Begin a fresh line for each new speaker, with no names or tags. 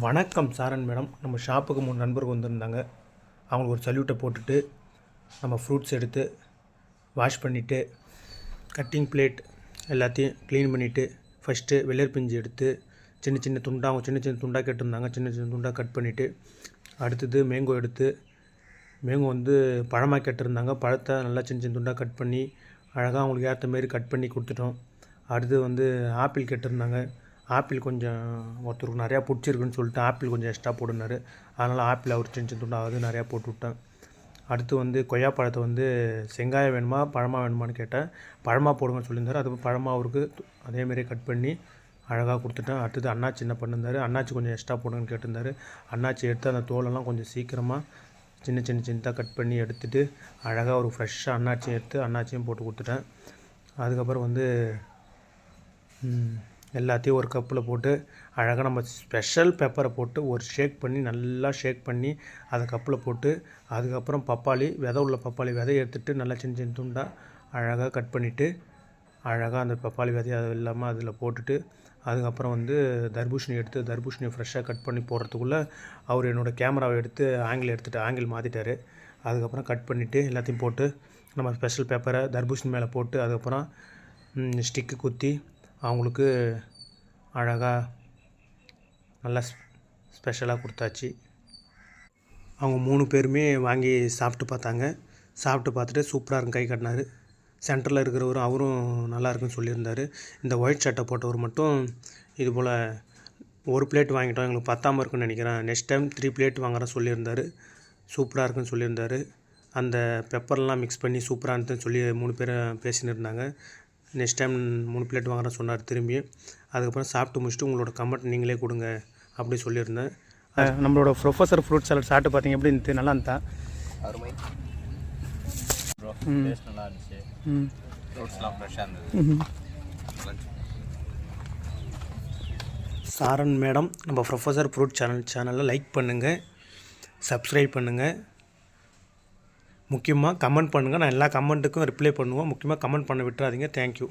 வணக்கம் சாரன் மேடம். நம்ம ஷாப்புக்கு மூணு நண்பர்கள் வந்திருந்தாங்க. அவங்களுக்கு ஒரு சல்யூட்டை போட்டுட்டு நம்ம ஃப்ரூட்ஸ் எடுத்து வாஷ் பண்ணிவிட்டு கட்டிங் பிளேட் எல்லாத்தையும் க்ளீன் பண்ணிவிட்டு ஃபஸ்ட்டு வெள்ளர் பிஞ்சு எடுத்து சின்ன சின்ன துண்டாக அவங்க சின்ன சின்ன துண்டாக கேட்டிருந்தாங்க. சின்ன சின்ன துண்டாக கட் பண்ணிவிட்டு அடுத்தது மேங்கோ எடுத்து மேங்கோ வந்து பழமாக கேட்டிருந்தாங்க. பழத்தை நல்லா சின்ன சின்ன துண்டாக கட் பண்ணி அழகாக அவங்களுக்கு ஏற்ற மாரி கட் பண்ணி கொடுத்துட்டோம். அடுத்து வந்து ஆப்பிள் கேட்டிருந்தாங்க. ஆப்பிள் கொஞ்சம் ஒருத்தருக்கு நிறையா பிடிச்சிருக்குன்னு சொல்லிட்டு ஆப்பிள் கொஞ்சம் எக்ஸ்ட்ரா போடுனார். அதனால் ஆப்பிள் அவர் சின்ன சின்ன அது நிறையா போட்டு விட்டேன். அடுத்து வந்து கொய்யா பழத்தை வந்து செங்காயம் வேணுமா பழமாக வேணுமான்னு கேட்டேன். பழமாக போடுங்கன்னு சொல்லியிருந்தாரு. அது பழமாக அவருக்கு அதேமாரி கட் பண்ணி அழகாக கொடுத்துட்டேன். அடுத்தது அண்ணாச்சி என்ன பண்ணியிருந்தாரு அண்ணாச்சி கொஞ்சம் எக்ஸ்ட்ரா போடுங்கன்னு கேட்டிருந்தாரு. அண்ணாச்சி எடுத்து அந்த தோலெல்லாம் கொஞ்சம் சீக்கிரமாக சின்ன சின்ன சின்னதாக கட் பண்ணி எடுத்துட்டு அழகாக ஒரு ஃப்ரெஷ்ஷாக அண்ணாச்சியும் எடுத்து அண்ணாச்சியும் போட்டு கொடுத்துட்டேன். அதுக்கப்புறம் வந்து எல்லாத்தையும் ஒரு கப்பில் போட்டு அழகாக நம்ம ஸ்பெஷல் பெப்பரை போட்டு ஒரு ஷேக் பண்ணி நல்லா ஷேக் பண்ணி அதை கப்பில் போட்டு அதுக்கப்புறம் பப்பாளி விதை உள்ள பப்பாளி விதைய எடுத்துகிட்டு நல்லா சின்ன சின்ன துண்டாக அழகாக கட் பண்ணிவிட்டு அழகாக அந்த பப்பாளி விதையை அது இல்லாமல் அதில் போட்டுட்டு அதுக்கப்புறம் வந்து தர்பூஷணி எடுத்து தர்பூஷணி ஃப்ரெஷ்ஷாக கட் பண்ணி போடுறதுக்குள்ளே அவர் என்னோடய கேமராவை எடுத்து ஆங்கிள் எடுத்துகிட்டு ஆங்கிள் மாற்றிட்டார் அதுக்கப்புறம் கட் பண்ணிவிட்டு எல்லாத்தையும் போட்டு நம்ம ஸ்பெஷல் பேப்பரை தர்பூஷணி மேலே போட்டு அதுக்கப்புறம் ஸ்டிக்கு குத்தி அவங்களுக்கு அழகாக நல்லா ஸ்பெஷலாக கொடுத்தாச்சு. அவங்க மூணு பேருமே வாங்கி சாப்பிட்டு பார்த்தாங்க. சாப்பிட்டு பார்த்துட்டு சூப்பராக இருக்கும் கை கட்டினார். சென்டரில் இருக்கிறவரும் அவரும் நல்லாயிருக்குன்னு சொல்லியிருந்தார். இந்த ஒயிட் சட்டை போட்டவர் மட்டும் இது போல் ஒரு பிளேட் வாங்கிட்டோம் எங்களுக்கு பத்தாமல் இருக்குன்னு நினைக்கிறேன். நெக்ஸ்ட் டைம் த்ரீ பிளேட் வாங்குறேன் சொல்லியிருந்தார். சூப்பராக இருக்குன்னு சொல்லியிருந்தார். அந்த பெப்பர்லாம் மிக்ஸ் பண்ணி சூப்பராக இருந்துன்னு சொல்லி மூணு பேரும் பேசின்னு இருந்தாங்க. நெக்ஸ்ட் டைம் மூணு பிளேட் வாங்குறேன் சொன்னார் திரும்பி அதுக்கப்புறம் சாப்பிட்டு முடிச்சுட்டு உங்களோட கமெண்ட் நீங்களே கொடுங்க அப்படி சொல்லியிருந்தேன். நம்மளோட ப்ரொஃபஸர் ஃப்ரூட் சாலட் சாப்பிட்டு பார்த்தீங்க எப்படி இருந்துச்சு? நல்லா இருந்தா
அருமை. ப்ரோ டேஸ்ட் நல்லா இருந்துச்சு.
ம்.
ஃப்ரூட்ஸ்லாம் ஃப்ரெஷ்ஷாக இருந்தது.
சாரன் மேடம் நம்ம ப்ரொஃபஸர் ஃப்ரூட் சேனல் சேனலை லைக் பண்ணுங்கள் சப்ஸ்கிரைப் பண்ணுங்கள் முக்கியமாக கமெண்ட் பண்ணுங்கள் நான் எல்லா கமெண்ட்டுக்கும் ரிப்ளை பண்ணுவோம். முக்கியமாக கமெண்ட் பண்ண விட்டுறாதீங்க. தேங்க்யூ